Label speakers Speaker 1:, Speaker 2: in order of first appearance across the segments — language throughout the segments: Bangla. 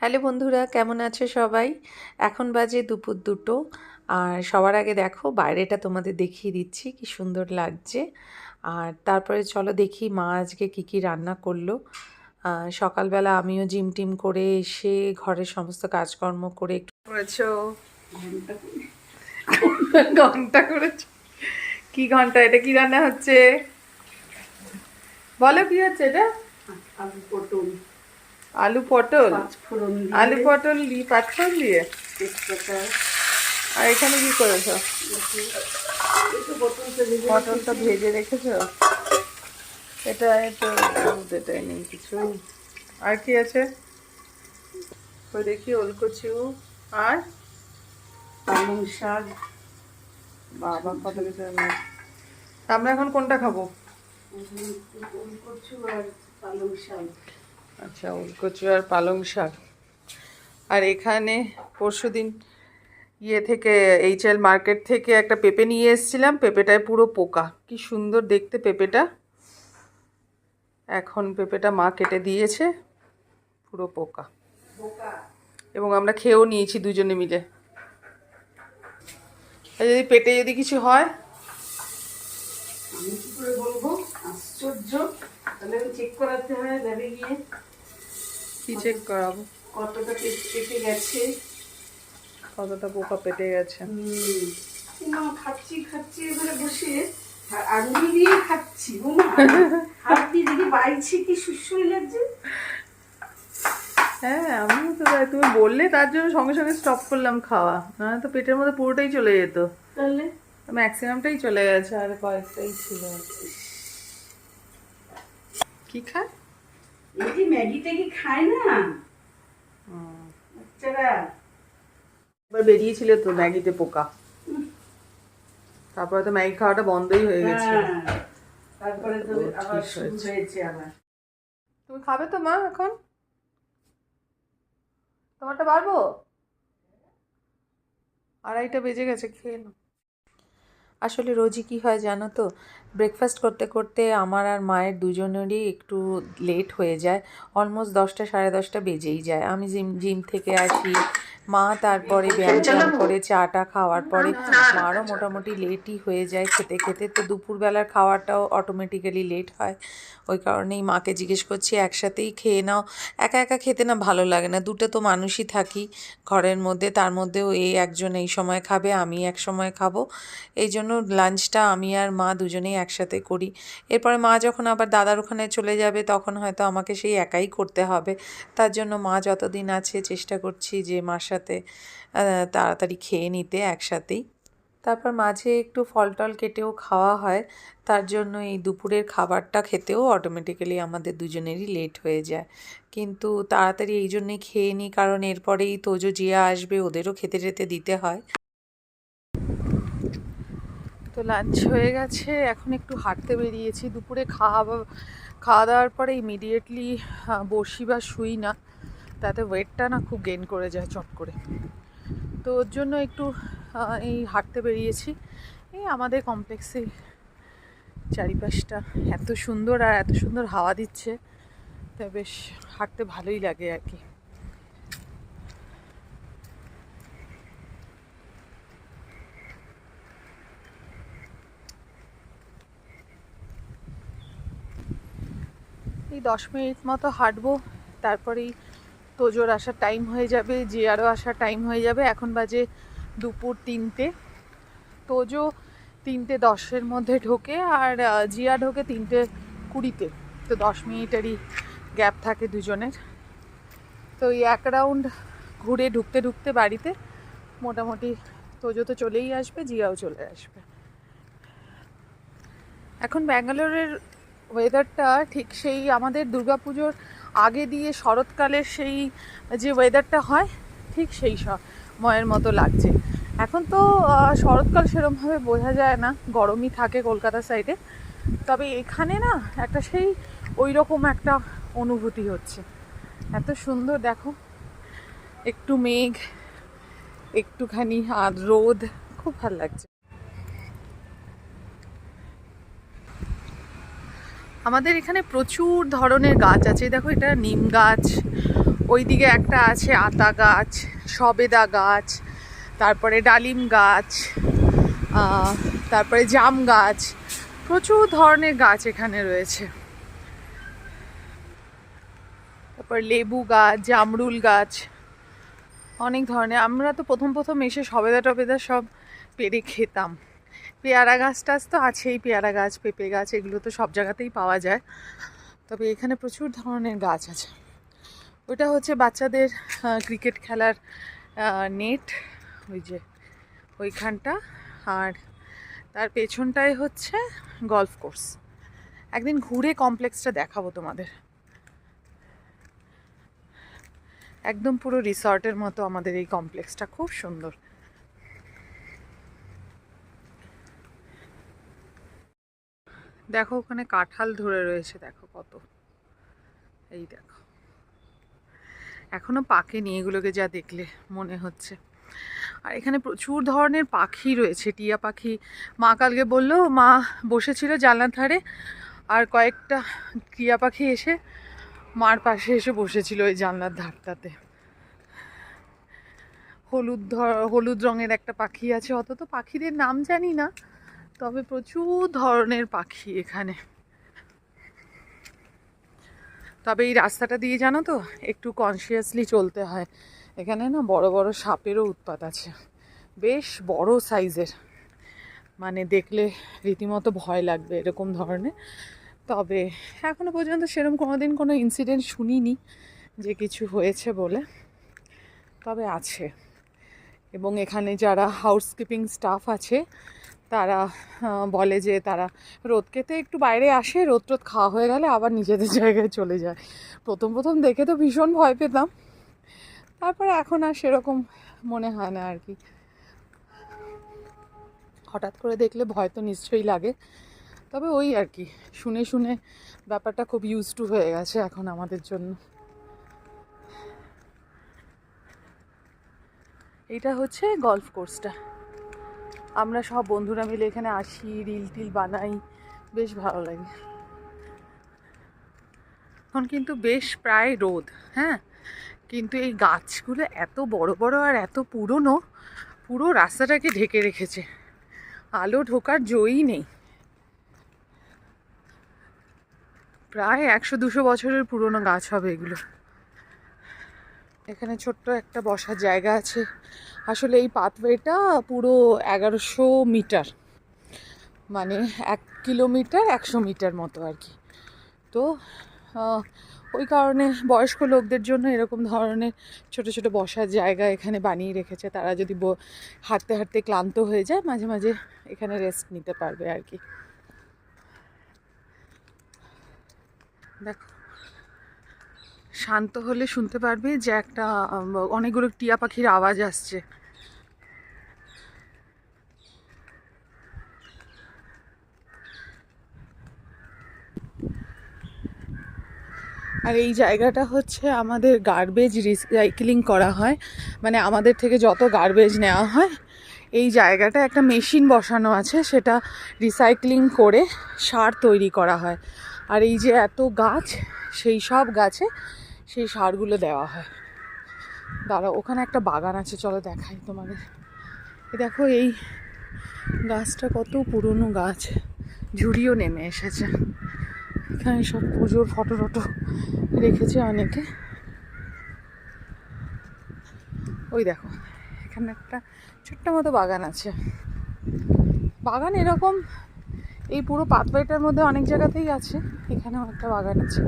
Speaker 1: হ্যালো বন্ধুরা কেমন আছো সবাই? এখন বাজে দুপুর দুটো। আর সবার আগে দেখো বাইরেটা তোমাদের দেখিয়ে দিচ্ছি কি সুন্দর লাগছে। আর তারপরে চলো দেখি মা আজকে কী কী রান্না করল। সকালবেলা আমিও জিম টিম করে এসে ঘরের সমস্ত কাজকর্ম করে একটু করেছ? ঘণ্টা করেছ? কি ঘণ্টা? এটা কি রান্না হচ্ছে? বলো কি হচ্ছে এটা?
Speaker 2: পটল।
Speaker 1: আলু পটল? আলু পটল পাঁচফোড়ন দিয়ে? আর এখানে কি করেছ? পটলটা ভেজে রেখেছ। এটা দুধ এটাই নেই কিছু। আর কি আছে? ওই দেখি ওলকচু আর
Speaker 2: পালং শাক।
Speaker 1: বাবা কত কিছু। আমরা এখন কোনটা খাব?
Speaker 2: কচু আর পালং শাক।
Speaker 1: আচ্ছা ওলকচু আর পালং শাক। আর এখানে পরশুদিন ইয়ে থেকে এইচ এল মার্কেট থেকে একটা পেঁপে নিয়ে এসেছিলাম। পেঁপেটায় পুরো পোকা। কি সুন্দর দেখতে পেঁপেটা। এখন পেঁপেটা মা কেটে দিয়েছে। পুরো পোকা। এবং আমরা খেয়েও নিয়েছি দুজনে মিলে। আর যদি পেটে যদি কিছু হয়?
Speaker 2: আমি কি করে বলব? আশ্চর্য। তাহলে আমি চেক করাতে হয় ল্যাবে গিয়ে।
Speaker 1: কি চেক করাবো?
Speaker 2: কতটা পেট গেছে?
Speaker 1: কতটা পোকা পেটে গেছে।
Speaker 2: মা খাচ্ছি খাচ্ছি এবারে বসে। আর আঙুলি দিয়ে খাচ্ছি হাত দিয়ে যদি বাইছি কি সুসই লাগছে।
Speaker 1: হ্যাঁ আমিও তো তাই। তুমি বললে তার জন্য সঙ্গে সঙ্গে স্টপ করলাম খাওয়া। না তো পেটের মধ্যে পুরোটাই চলে যেত।
Speaker 2: তাহলে?
Speaker 1: ম্যাক্সিমামটাই চলে গেছে আর কয়েকটাই ছিল। কি খায়?
Speaker 2: এই যে ট্যাগি খায় না? বাচ্চারা।
Speaker 1: এবার বেরিয়েছিল তো ম্যাগিতে পোকা। তারপরে তো ম্যাগি খাওয়াটা বন্ধই হয়ে গেছে।
Speaker 2: হ্যাঁ। তারপরে তো আবার শুরু
Speaker 1: হয়েছে।
Speaker 2: হয়েছে আবার।
Speaker 1: তুমি খাবে তো মা এখন? তোমারটা পারব আড়াইটা বেজে গেছে খেয়ে নাও। আসলে রোজই কি হয় জানো তো? ব্রেকফাস্ট করতে করতে আমার আর মায়ের দুজনেরই একটু লেট হয়ে যায়। অলমোস্ট দশটা সাড়ে দশটা বেজেই যায়। আমি জিম জিম থেকে আসি। মা তারপরে ব্যায়াম করে চাটা খাওয়ার পরে মারও মোটামুটি লেটই হয়ে যায় খেতে খেতে। তো দুপুরবেলার খাওয়াটাও অটোমেটিক্যালি লেট হয়। ওই কারণেই মাকে জিজ্ঞেস করছি একসাথেই খেয়ে নাও। একা একা খেতে না ভালো লাগে না। দুটো তো মানুষই থাকি। ঘরের মধ্যে তার মধ্যেও এই একজন এই সময় খাবে আমি এক সময় খাব। এই জন্য লাঞ্চটা আমি আর মা দুজনেই একসাথে করি। এরপরে মা যখন আবার দাদার ওখানে চলে যাবে, তখন হয়তো আমাকে সেই একাই করতে হবে। তার জন্য মা যতদিন আছে চেষ্টা করছি যে মার সাথে তাড়াতাড়ি খেয়ে নিতে একসাথেই। তারপর মাঝে একটু ফল টল কেটেও খাওয়া হয়। তার জন্য এই দুপুরের খাবারটা খেতেও অটোমেটিক্যালি আমাদের দুজনেরই লেট হয়ে যায়। কিন্তু তাড়াতাড়ি এই জন্যই খেয়ে নিই, কারণ এরপরেই তোজো জিয়া আসবে, ওদেরও খেতে টেতে দিতে হয়। তো লাঞ্চ হয়ে গেছে। এখন একটু হাঁটতে বেরিয়েছি। দুপুরে খাওয়া খাওয়া দাওয়ার পরে ইমিডিয়েটলি বসি বা শুই না। তাতে ওয়েটটা না খুব গেন করে যায় চট করে। তো ওর জন্য একটু এই হাঁটতে বেরিয়েছি। এই আমাদের কমপ্লেক্সে চারিপাশটা এত সুন্দর আর এত সুন্দর হাওয়া দিচ্ছে। তা বেশ হাঁটতে ভালোই লাগে আর কি। দশ মিনিট মতো হাঁটবো, তারপরেই তোজোর আসার টাইম হয়ে যাবে, জিয়ারও আসার টাইম হয়ে যাবে। এখন বাজে দুপুর তিনটে। তোজো তিনটে দশের মধ্যে ঢোকে আর জিয়া ঢোকে তিনটে কুড়িতে। তো দশ মিনিটেরই গ্যাপ থাকে দুজনের। তো এই এক রাউন্ড ঘুরে ঢুকতে ঢুকতে বাড়িতে মোটামুটি তোজো তো চলেই আসবে, জিয়াও চলে আসবে। এখন ব্যাঙ্গালোরের ওয়েদারটা ঠিক সেই আমাদের দুর্গাপুজোর আগে দিয়ে শরৎকালের সেই যে ওয়েদারটা হয়, ঠিক সেই সময়ের মতো লাগছে। এখন তো শরৎকাল সেরমভাবে বোঝা যায় না, গরমই থাকে কলকাতা সাইডে তবে এখানে না, একটা সেই ওই রকম একটা অনুভূতি হচ্ছে। এত সুন্দর, দেখো। একটু মেঘ, একটুখানি রোদ, খুব ভালো লাগছে। আমাদের এখানে প্রচুর ধরনের গাছ আছে। দেখো, এটা নিম গাছ, ওইদিকে একটা আছে আতা গাছ, সবেদা গাছ, তারপরে ডালিম গাছ তারপরে জাম গাছ, প্রচুর ধরনের গাছ এখানে রয়েছে। তারপর লেবু গাছ, জামরুল গাছ, অনেক ধরনের। আমরা তো প্রথম প্রথম এসে সবেদা টবেদা সব পেরে খেতাম। পেয়ারা গাছ টাছ তো আছেই, পেয়ারা গাছ, পেঁপে গাছ, এগুলো তো সব জায়গাতেই পাওয়া যায়। তবে এখানে প্রচুর ধরনের গাছ আছে। ওটা হচ্ছে বাচ্চাদের ক্রিকেট খেলার নেট, ওই যে ওইখানটা। আর তার পেছনটায় হচ্ছে গলফ কোর্স। একদিন ঘুরে কমপ্লেক্সটা দেখাবো তোমাদের। একদম পুরো রিসর্টের মতো আমাদের এই কমপ্লেক্সটা, খুব সুন্দর। দেখো ওখানে কাঁঠাল ধরে রয়েছে, দেখো কত। এই দেখো। এখনও পাকেনি এগুলোকে যা দেখলে মনে হচ্ছে। আর এখানে প্রচুর ধরনের পাখি রয়েছে, টিয়া পাখি। মা কালকে বলল, মা বসেছিল জানলার ধারে, আর কয়েকটা টিয়া পাখি এসে মার পাশে এসে বসেছিল ওই জানলার ধারটাতে। হলুদ ধর হলুদ রঙের একটা পাখি আছে, অত তো পাখিদের নাম জানি না। তবে প্রচুর ধরনের পাখি এখানে। তবে এই রাস্তাটা দিয়ে জানো তো, একটু কনসিয়াসলি চলতে হয়। এখানে না বড় বড় সাপেরও উৎপাত আছে। বেশ বড় সাইজের মানে দেখলে রীতিমতো ভয় লাগবে এরকম ধরনের। তবে এখনও পর্যন্ত সেরকম কোনোদিন কোনো ইনসিডেন্ট শুনিনি যে কিছু হয়েছে বলে। তবে আছে। এবং এখানে যারা হাউসকিপিং স্টাফ আছে তারা বলে যে তারা রোদ খেতে একটু বাইরে আসে রোদ টোদ খাওয়া হয়ে গেলে আবার নিজেদের জায়গায় চলে যায়। প্রথম প্রথম দেখে তো ভীষণ ভয় পেতাম। তারপরে এখন আর সেরকম মনে হয় না আর কি। হঠাৎ করে দেখলে ভয় তো নিশ্চয়ই লাগে। তবে ওই আর কি, শুনে শুনে ব্যাপারটা খুব ইউজ টু হয়ে গেছে এখন আমাদের জন্য। এইটা হচ্ছে গলফ কোর্সটা আমরা সব বন্ধুরা মিলে এখানে আসি, রিল টিল বানাই, বেশ ভালো লাগে। এখন কিন্তু বেশ প্রায় রোদ হ্যাঁ? কিন্তু এই গাছগুলো এত বড় বড় আর এত পুরনো, পুরো রাস্তাটাকে ঢেকে রেখেছে। আলো ঢোকার জয়ই নেই। প্রায় একশো দুশো বছরের পুরনো গাছ হবে এগুলো। এখানে ছোট্ট একটা বসার জায়গা আছে। আসলে এই পাথওয়েটা পুরো এগারোশো মিটার। মানে এক কিলোমিটার একশো মিটার মতো আর কি। তো ওই কারণে বয়স্ক লোকদের জন্য এরকম ধরনের ছোট ছোট বসার জায়গা এখানে বানিয়ে রেখেছে। তারা যদি হাঁটতে হাঁটতে ক্লান্ত হয়ে যায়, মাঝে মাঝে এখানে রেস্ট নিতে পারবে আর কি। দেখো। শান্ত হলে শুনতে পারবে যে একটা অনেকগুলো টিয়া পাখির আওয়াজ আসছে। আর এই জায়গাটা হচ্ছে আমাদের গার্বেজ রিসাইক্লিং করা হয়। মানে আমাদের থেকে যত গার্বেজ নেওয়া হয়, এই জায়গাটা একটা মেশিন বসানো আছে, সেটা রিসাইক্লিং করে সার তৈরি করা হয়। আর এই যে এত গাছ, সেই সব গাছে সেই সারগুলো দেওয়া হয়। দাঁড়া ওখানে একটা বাগান আছে, চলো দেখাই তোমাদের। দেখো এই গাছটা কত পুরনো গাছ। ঝুড়িও নেমে এসেছে। এখানে সব পুজোর ফটো টটো রেখেছে অনেকে। ওই দেখো, এখানে একটা ছোট্ট মতো বাগান আছে। বাগান এরকম, এই পুরো পাতবাইটার মধ্যে অনেক জায়গাতেই আছে। এখানেও একটা বাগান আছে।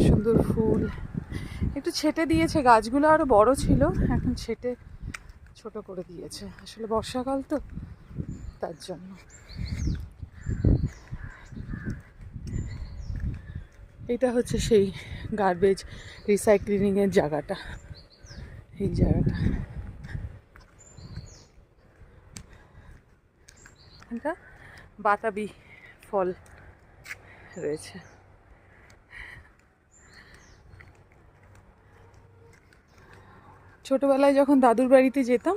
Speaker 1: সুন্দর সুন্দর ফুল। একটু ছেটে দিয়েছে, গাছগুলো আরও বড় ছিল, এখন ছেটে ছোট করে দিয়েছে। আসলে বর্ষাকাল তো, তার জন্য। এটা হচ্ছে সেই গার্বেজ রিসাইক্লিংয়ের জায়গাটা। এই জায়গাটা। বাতাবি ফল রয়েছে। ছোটোবেলায় যখন দাদুর বাড়িতে যেতাম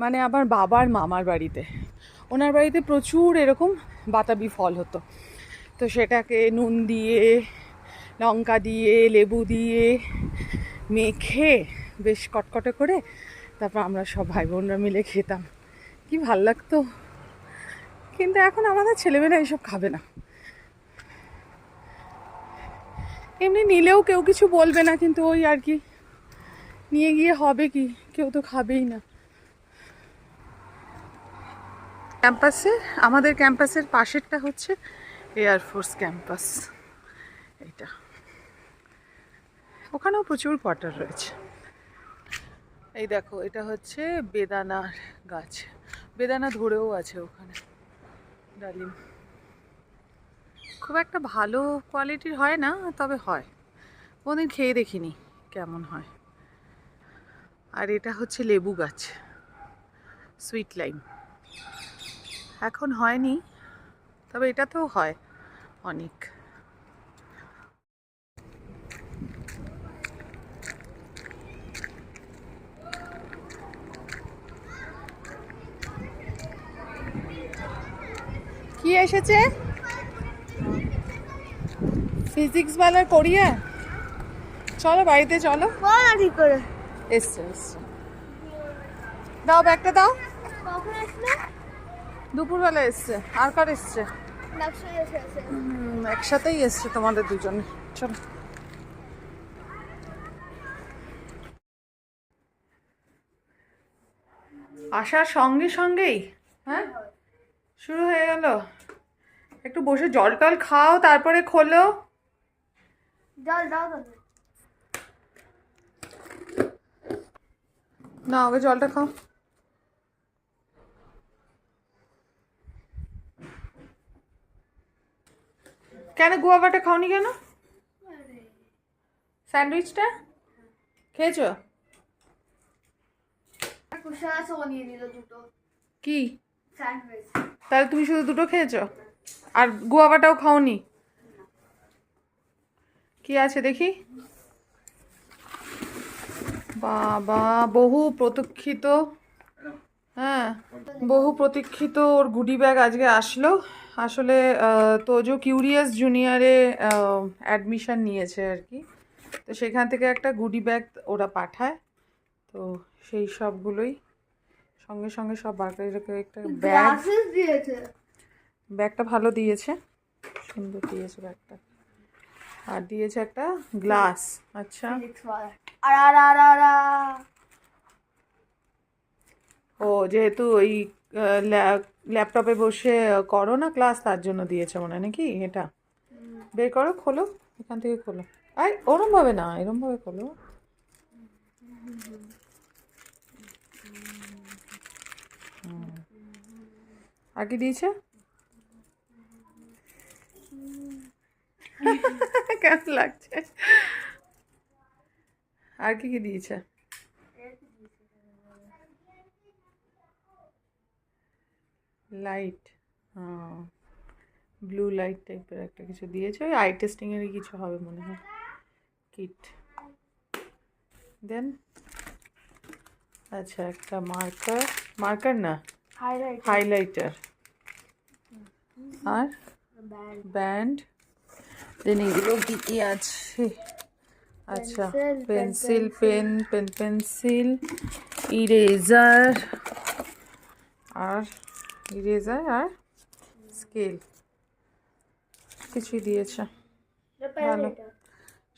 Speaker 1: মানে আমার বাবার মামার বাড়িতে, ওনার বাড়িতে প্রচুর এরকম বাতাবি ফল হতো। তো সেটাকে নুন দিয়ে, লঙ্কা দিয়ে, লেবু দিয়ে মেখে বেশ কটকটে করে তারপর আমরা সব ভাই বোনরা মিলে খেতাম। কি ভালো লাগতো। কিন্তু এখন আমাদের ছেলেমেয়েরা এইসব খাবে না। এমনি নিলেও কেউ কিছু বলবে না, কিন্তু ওই আর কি নিয়ে গিয়ে হবে কি? কেউ তো খাবেই না। ক্যাম্পাসে, আমাদের ক্যাম্পাসের পাশেরটা হচ্ছে এয়ারফোর্স ক্যাম্পাস। এইটা। ওখানেও প্রচুর কোয়ার্টার রয়েছে। এই দেখো, এটা হচ্ছে বেদানার গাছ। বেদানা ধরেও আছে ওখানে, ডালিম। খুব একটা ভালো কোয়ালিটির হয় না, তবে হয়। কোনোদিন খেয়ে দেখিনি, কেমন হয়। আর এটা হচ্ছে লেবু গাছ। সুইট লাইম এখন হয়নি, তবে এটাতেও হয় অনেক। কি এসেছে? ফিজিক্স বেলার করিয়ে চলো বাড়িতে চলো।
Speaker 3: করে।
Speaker 1: এসছে এসছে। দাও ব্যাগটা দাও। দুপুরবেলা এসছে। আর কার এসছে? একসাথেই এসছে তোমাদের দুজনে। চলো। আসার সঙ্গে সঙ্গেই হ্যাঁ? শুরু হয়ে গেল। একটু বসে জল টল খাও তারপরে খোলো।
Speaker 3: জল দাও
Speaker 1: না আগে জলটা খাও। কেন গুয়াবাটা খাওনি কেন? স্যান্ডউইচটা? খেয়েছো? কি?
Speaker 3: স্যান্ডউইচ।
Speaker 1: তাহলে তুমি শুধু দুটো খেয়েছো? আর গুয়াবাটাও খাওনি? কি আছে দেখি? বাবা বহু প্রতীক্ষিত হ্যাঁ বহু প্রতীক্ষিত ওর গুডি ব্যাগ আজকে আসলো। আসলে তোজো কিউরিয়াস জুনিয়রে অ্যাডমিশান নিয়েছে আর কি। তো সেখান থেকে একটা গুডি ব্যাগ ওরা পাঠায়। তো সেই সবগুলোই সঙ্গে সঙ্গে সব বার একটা ব্যাগ।
Speaker 3: দিয়েছে।
Speaker 1: ব্যাগটা ভালো দিয়েছে। সুন্দর দিয়েছে ব্যাগটা। আর দিয়েছে একটা গ্লাস আচ্ছা।
Speaker 3: আর আর আর আর আর।
Speaker 1: ও যেহেতু ওই ল্যাপটপে বসে করো না ক্লাস তার জন্য দিয়েছে মনে নাকি? এটা। বের করো খোলো। এখান থেকে খোলো। আই ওরমভাবে না এরমভাবে খোলো। আর কি দিয়েছে? কেমন লাগছে? আর কি কি দিয়েছে? লাইট ব্লু লাইট টাইপের একটা কিছু দিয়েছে। ওই আই টেস্টিংয়েরই কিছু হবে মনে হয়। কিট দেন আচ্ছা একটা মার্কার মার্কার না?
Speaker 3: হাইলাইট
Speaker 1: হাইলাইটার আর?
Speaker 3: ব্যান্ড
Speaker 1: ব্যান্ড দেন এগুলো কি কি আছে? আচ্ছা pencil pen pen pencil eraser আর ইরেজার আর স্কেল। কিছুই দিয়েছে। ভালো।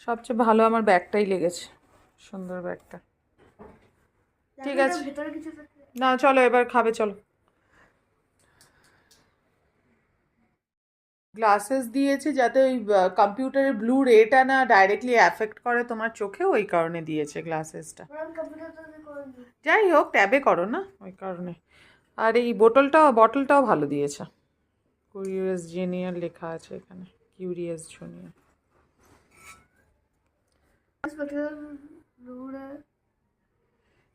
Speaker 1: সবচেয়ে ভালো আমার ব্যাগটাই লেগেছে সুন্দর ব্যাগটা। ঠিক আছে। না চলো এবার খাবে চলো। গ্লাসেস দিয়েছে যাতে ওই কম্পিউটারের ব্লু রেটা না ডাইরেক্টলি অ্যাফেক্ট করে তোমার চোখে ওই কারণে দিয়েছে গ্লাসেসটা যাই হোক ট্যাবে করো না ওই কারণে। আর এই বোতলটাও বটলটাও ভালো দিয়েছে। কিউরিয়াস জুনিয়র লেখা আছে এখানে কিউরিয়াস জুনিয়র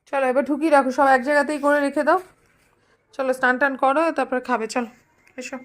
Speaker 1: চলো এবার ঢুকিয়ে রাখো সব এক জায়গাতেই করে রেখে দাও। চলো স্নান টান করো তারপরে খাবে চলো এসো।